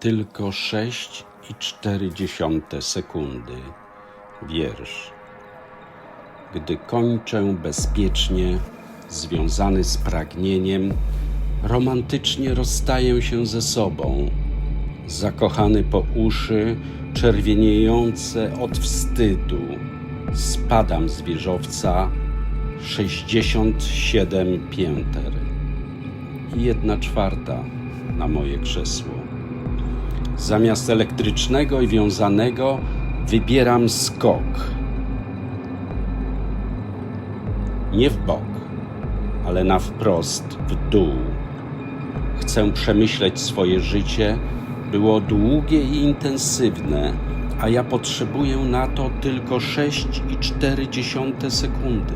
Tylko 6,4 sekundy. Wiersz. Gdy kończę bezpiecznie, związany z pragnieniem, romantycznie rozstaję się ze sobą, zakochany po uszy, czerwieniejące od wstydu, spadam z wieżowca 67 pięter i jedna czwarta na moje krzesło. Zamiast elektrycznego i wiązanego wybieram skok. Nie w bok, ale na wprost, w dół. Chcę przemyśleć swoje życie. Było długie i intensywne, a ja potrzebuję na to tylko 6,4 sekundy.